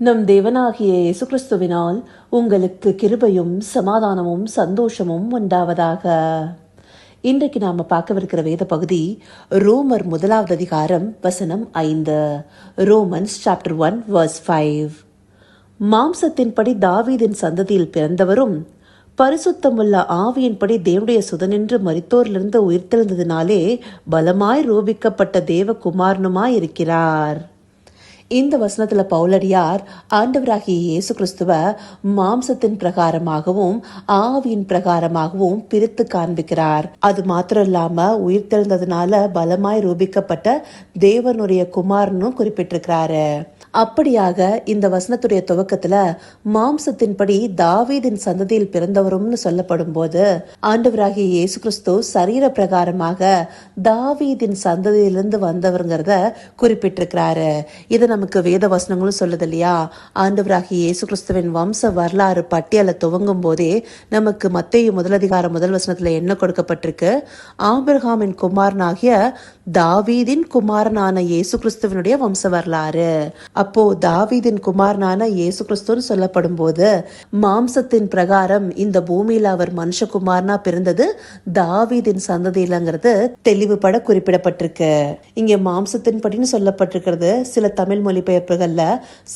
நம் தேவனாகிய இயேசு கிறிஸ்துவினால் உங்களுக்கு கிருபையும் சமாதானமும் சந்தோஷமும் உண்டாவதாக. இன்றைக்கு நாம பார்க்கவிருக்கிற வேத பகுதி ரோமர் முதலாவது அதிகாரம் வசனம் ஐந்து. Romans chapter one verse five மாம்சத்தின்படி தாவீதின் சந்ததியில் பிறந்தவரும் பரிசுத்தமுள்ள ஆவியின்படி தேவனுடைய சுதனின்று மரித்தோரிலிருந்து உயிர்த்தெழுந்ததினாலே பலமாய் ரூபிக்கப்பட்ட தேவகுமாரனுமாய் இருக்கிறார் இந்த வசனத்துல பவுலடியார் ஆண்டவராகிய இயேசு கிறிஸ்துவ மாம்சத்தின் பிரகாரமாகவும் ஆவியின் பிரகாரமாகவும் பிரித்து காண்பிக்கிறார். அது மாத்திரம் இல்லாம உயிர்த்தெழுந்ததுனால பலமாய் ரூபிக்கப்பட்ட தேவனுடைய குமாரனும் குறிப்பிட்டிருக்கிறாரு. அப்படியாக இந்த வசனத்துடைய துவக்கத்துல மாம்சத்தின்படி தாவீதின் சந்ததியில் பிறந்தவரும்னு சொல்லப்படும் போது ஆண்டவராகிய இயேசு கிறிஸ்து சரீர பிரகாரமாக தாவீதின் சந்ததியிலிருந்து வந்தவருங்கிறத குறிப்பிட்டிருக்கிறாரு. இது நமக்கு வேத வசனங்களும் சொல்லுது இல்லையா? ஆண்டவராகிய இயேசு கிறிஸ்துவின் வம்ச வரலாறு பட்டியலை துவங்கும் போதே நமக்கு மத்திய முதலதிகார முதல் வசனத்துல என்ன கொடுக்கப்பட்டிருக்கு? ஆபிரகாமின் குமாரனாகிய தாவீதின் குமாரனான இயேசு கிறிஸ்துவனுடைய வம்ச வரலாறு. அப்போ தாவீதின் குமாரனான இயேசு கிறிஸ்துன்னு சொல்லப்படும் போது மாம்சத்தின் பிரகாரம் இந்த பூமியில அவர் மனுஷகுமாரனா பிறந்தது தாவீதின் சந்ததியிலங்கிறது தெளிவுபட குறிப்பிடப்பட்டிருக்கு. இங்க மாம்சத்தின் படின்னு சொல்லப்பட்டிருக்கிறது சில தமிழ் மொழிபெயர்ப்புகள்ல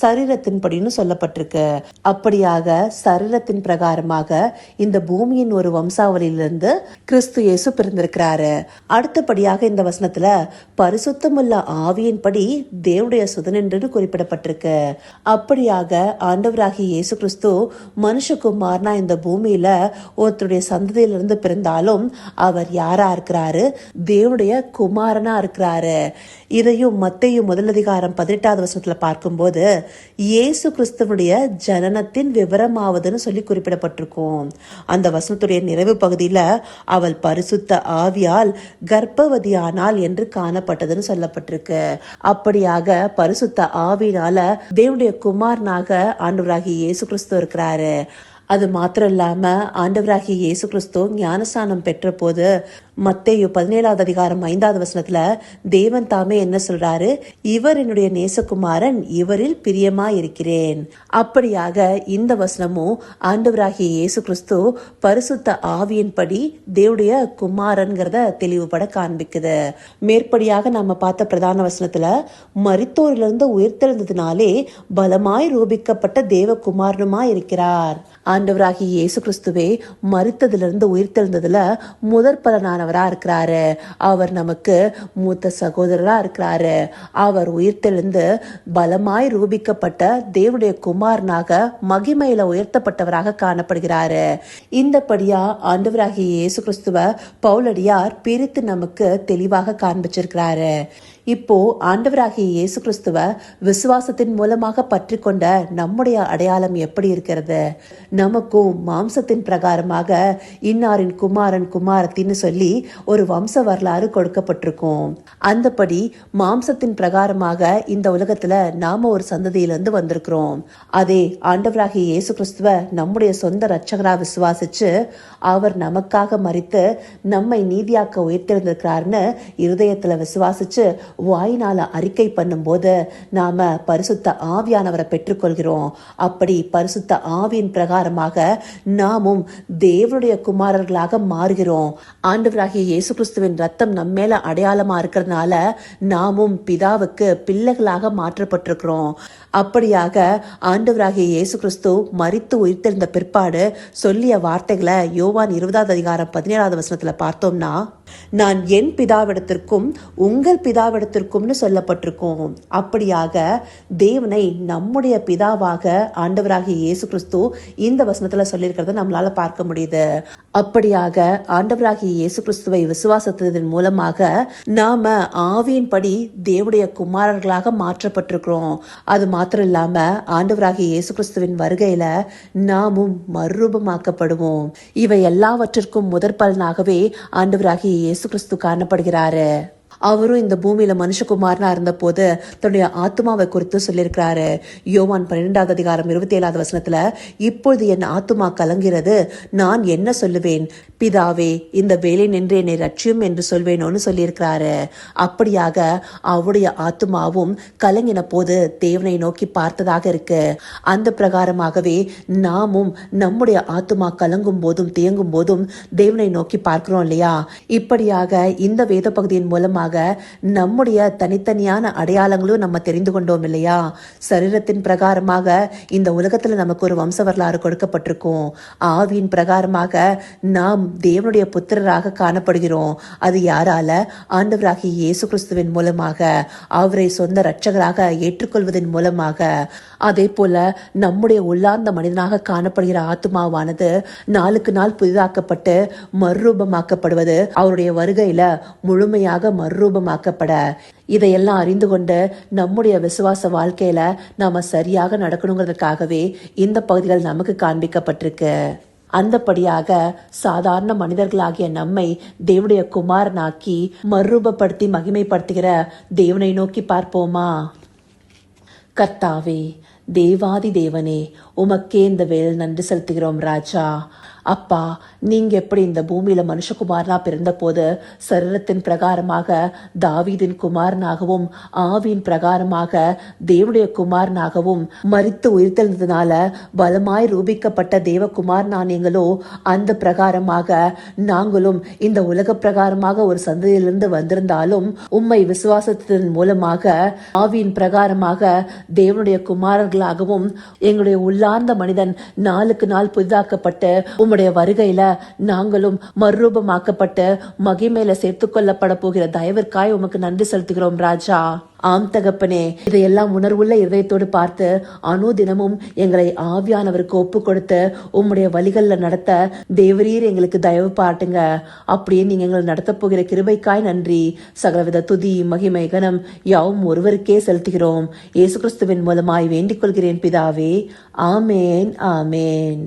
சரீரத்தின் படின்னு சொல்லப்பட்டிருக்கு. அப்படியாக சரீரத்தின் பிரகாரமாக இந்த பூமியின் ஒரு வம்சாவளியிலிருந்து கிறிஸ்து இயேசு பிறந்திருக்கிறாரு. அடுத்தபடியாக இந்த வசனத்துல பரிசுத்தமுள்ள ஆவியின்படி தேவனுடைய குறிப்பிட்ட குறிப்பிடப்பட்டிருக்கு. அப்படியாக ஆண்டவராகிய இயேசு கிறிஸ்து மனுஷகுமார்னா இந்த பூமியில ஒருத்தருடைய சந்ததியிலிருந்து பிறந்தாலும் அவர் யாரா இருக்கிறாரு? தேவனுடைய குமாரனா இருக்கிறாரு. இதையும் மத்தையும் முதலதிகாரம் பதினெட்டாவது வருஷத்துல பார்க்கும்போது இயேசு கிறிஸ்துவனுடைய ஜனனத்தின் விவரமாவதுன்னு சொல்லி குறிப்பிடப்பட்டிருக்கும். அந்த வசனத்துடைய நிறைவு பகுதியில அவள் பரிசுத்த ஆவியால் கர்ப்பவதியானால் என்று காணப்பட்டதுன்னு சொல்லப்பட்டிருக்கு. அப்படியாக பரிசுத்த ஆவி ஆவினால தேவனுடைய குமாரனாக ஆண்டவராகி இயேசு கிறிஸ்து இருக்கிறாரு. அது மாத்திரம் இல்லாம ஆண்டவராகிய இயேசு கிறிஸ்து ஞானஸ்தானம் பெற்ற போது மத்தேயு பதினேழாவது அதிகாரம் ஐந்தாவது வசனத்துல தேவன் தாமே என்ன சொல்றாரு? இவர் என்னுடைய நேசகுமாரன் இவரில் பிரியமா இருக்கிறேன் அப்படியாக இந்த வசனமும் ஆண்டவராகிய இயேசு கிறிஸ்து பரிசுத்த ஆவியின்படி தேவடைய குமாரன்கிறத தெளிவுபட காண்பிக்குது. மேற்படியாக நாம பார்த்த பிரதான வசனத்துல மரித்தோரிலிருந்து உயிர்த்தெழுந்ததினாலே பலமாய் ரூபிக்கப்பட்ட தேவகுமாரனுமாய் இருக்கிறார் ஆண்டவராகிய இயேசு கிறிஸ்துவே மறித்ததிலிருந்து உயிர்த்தெழுந்ததுல முதற் பலனானவரா இருக்கிறாரு. அவர் நமக்கு மூத்த சகோதரராக இருக்கிறாரு. அவர் உயிர்த்தெழுந்து பலமாய் ரூபிக்கப்பட்ட தேவனுடைய குமாரனாக மகிமையில உயர்த்தப்பட்டவராக காணப்படுகிறாரு. இந்தபடியா ஆண்டவராகிய இயேசு கிறிஸ்துவ பவுலடியார் பிரித்து நமக்கு தெளிவாக காண்பிச்சிருக்கிறாரு. இப்போ ஆண்டவராகிய இயேசு கிறிஸ்துவ விசுவாசத்தின் மூலமாக பற்றி கொண்ட நம்முடைய அடையாளம் எப்படி இருக்கிறது? நமக்கும் மாம்சத்தின் பிரகாரமாக இன்னாரின் குமாரன் குமாரத்தின்னு சொல்லி ஒரு வம்ச வரலாறு கொடுக்கப்பட்டிருக்கும். அந்தபடி மாம்சத்தின் பிரகாரமாக இந்த உலகத்துல நாம ஒரு சந்ததியிலிருந்து வந்திருக்கிறோம். அதே ஆண்டவராகிய இயேசு கிறிஸ்துவ நம்முடைய சொந்த ரட்சகரா விசுவாசிச்சு அவர் நமக்காக மறித்து நம்மை நீதியாக்க உயர்த்திருந்திருக்கிறார்னு இருதயத்துல விசுவாசிச்சு வாயினால அறிக்கை பண்ணும்போது நாம் பரிசுத்த ஆவியானவரை பெற்றுக்கொள்கிறோம். அப்படி பரிசுத்த ஆவியின் பிரகாரமாக நாமும் தேவனுடைய குமாரர்களாக மாறுகிறோம். ஆண்டவராகிய இயேசு கிறிஸ்துவின் ரத்தம் நம்ம அடையாளமாக இருக்கிறதுனால நாமும் பிதாவுக்கு பிள்ளைகளாக மாற்றப்பட்டிருக்கிறோம். அப்படியாக ஆண்டவராகிய இயேசு கிறிஸ்து மறித்து உயிர்த்தெழுந்த பிற்பாடு சொல்லிய வார்த்தைகளை யோவான் இருபதாவது அதிகாரம் பதினேழாவது வசனத்தில் பார்த்தோம்னா நான் என் பிதாவிடத்திற்கும் உங்கள் பிதாவிடத்திற்கும்னு சொல்லப்பட்டிருக்கோம். அப்படியாக தேவனை நம்முடைய பிதாவாக ஆண்டவராகிய இயேசு கிறிஸ்து இந்த வசனத்துல சொல்லியிருக்கிறத நம்மளால பார்க்க முடியுது. அப்படியாக ஆண்டவராகிய இயேசு கிறிஸ்துவை விசுவாசத்தின் மூலமாக நாம ஆவியின்படி தேவனுடைய குமாரர்களாக மாற்றப்பட்டிருக்கிறோம். அது மாத்திரம் இல்லாம ஆண்டவராகிய இயேசு கிறிஸ்துவின் வருகையில நாமும் மறுரூபமாக்கப்படுவோம். இவை எல்லாவற்றிற்கும் முதற் பலனாகவே ஆண்டவராகிய இயேசு கிறிஸ்து காணப்படுகிறாரு. அவரும் இந்த பூமியில மனுஷகுமாரனா இருந்தபோது தன்னுடைய ஆத்மாவை குறித்து சொல்லியிருக்கிறாரு. யோவான் பன்னிரெண்டாவது அதிகாரம் இருபத்தி ஏழாவது வசனத்துல இப்பொழுது என் ஆத்துமா கலங்கிறது நான் என்ன சொல்லுவேன்? பிதாவே இந்த வேலை நின்று என்னை ரட்சியும் என்று சொல்வேனோன்னு சொல்லியிருக்கிறாரு. அப்படியாக அவருடைய ஆத்துமாவும் கலங்கின போது தேவனை நோக்கி பார்த்ததாக இருக்கு. அந்த பிரகாரமாகவே நாமும் நம்முடைய ஆத்துமா கலங்கும் போதும் தேங்கும் போதும் தேவனை நோக்கி பார்க்கிறோம் இல்லையா? இப்படியாக இந்த வேத பகுதியின் மூலமாக நம்முடைய தனித்தனியான அடையாளங்களும் நம்ம தெரிந்து கொண்டோம் இல்லையா? சரீரத்தின் பிரகாரமாக இந்த உலகத்துல நமக்கு ஒரு வம்ச வரலாறு கொடுக்கப்பட்டிருக்கும். ஆவியின் பிரகாரமாக நாம் தேவனுடைய புத்திரராக காணப்படுகிறோம். அது யாரால? ஆண்டவராகிய இயேசு கிறிஸ்துவின் மூலமாக. அவரை சொந்த இரட்சகராக ஏற்றுக்கொள்வதன் மூலமாக. அதே போல நம்முடைய உள்ளார்ந்த மனிதனாக காணப்படுகிற ஆத்மாவானது நாளுக்கு நாள் புதிதாக்கப்பட்டு மறுரூபமாக்கப்படுவது அவருடைய வருகையில முழுமையாக மறுரூபமாக்கப்பட இதையெல்லாம் அறிந்து கொண்டு நம்முடைய விசுவாச வாழ்க்கையில நாம சரியாக நடக்கணுங்கிறதுக்காகவே இந்த பகுதிகள் நமக்கு காண்பிக்கப்பட்டிருக்கு. அந்தபடியாக சாதாரண மனிதர்களாகிய நம்மை தேவனுடைய குமாரனாக்கி மறுரூபப்படுத்தி மகிமைப்படுத்துகிற தேவனை நோக்கி பார்ப்போமா? கர்த்தாவே தேவாதி தேவனே உமக்கே இந்த வேலை நன்றி செலுத்துகிறோம் ராஜா. அப்பா நீங்க எப்படி இந்த பூமியில மனுஷகுமாரனா பிறந்த போது சரீரத்தின் பிரகாரமாக தாவீதின் குமாரனாகவும் ஆவியின் பிரகாரமாக தேவனுடைய குமாரனாகவும் மறித்து உயிர்த்தெழுந்ததுனால பலமாய் ரூபிக்கப்பட்ட தேவகுமாரனா நீங்களோ அந்த பிரகாரமாக நாங்களும் இந்த உலக பிரகாரமாக ஒரு சந்ததியிலிருந்து வந்திருந்தாலும் உம்மை விசுவாசத்தின் மூலமாக ஆவியின் பிரகாரமாக தேவனுடைய குமாரர்களாகவும் எங்களுடைய உள்ள உள்ளார்ந்த மனிதன் நாளுக்கு நாள் புதிதாக்கப்பட்டு உம்முடைய வருகையில நாங்களும் மறுரூபமாக்கப்பட்டு மகிமையில சேர்த்து கொள்ளப்பட போகிற தயவிற்காய் உமக்கு நன்றி செலுத்துகிறோம் ராஜா. ஆம் தகப்பனே இதையெல்லாம் உணர்வுள்ள இதயத்தோடு பார்த்து அனுதினமும் எங்களை ஆவியானவருக்கு ஒப்பு கொடுத்து உம்முடைய வழிகளில் நடத்த தேவரீர் எங்களுக்கு தயவு பாட்டுங்க. அப்படியே நீங்க எங்களை நடத்த போகிற கிருபைக்காய் நன்றி. சகலவித துதி மகிமை கனம் யாவும் ஒருவருக்கே செலுத்துகிறோம். இயேசு கிறிஸ்துவின் மூலமாய் வேண்டிக் கொள்கிறேன் பிதாவே. ஆமேன் ஆமேன்.